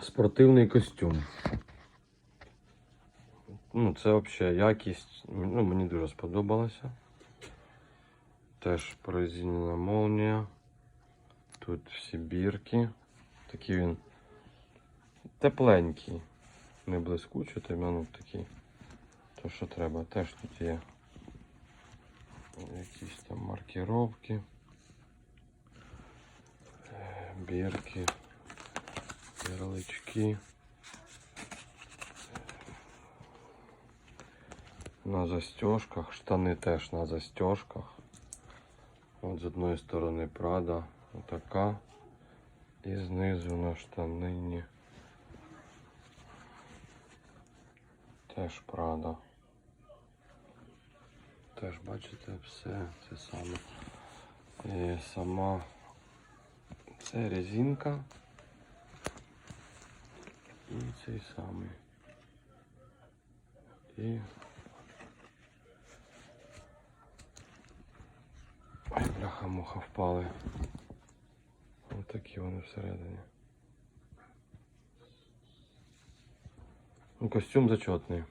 Спортивний костюм. Ну, це взагалі якість. Ну, мені дуже сподобалося. Теж прорезинена молнія. Тут всі бірки. Такий він тепленький. Не блискучий, ну, такий. То, що треба. Теж тут є якісь там маркировки. Е, Бірки. Ярлички. На застежках, штани теж на застежках. От з одної сторони Прада, отака. І знизу на штанині. Теж Прада. Теж бачите все це саме. І сама це резинка. І цей самий. І. Ой, бляха муха впали. Ось такі вони всередині. Ну, костюм зачетний.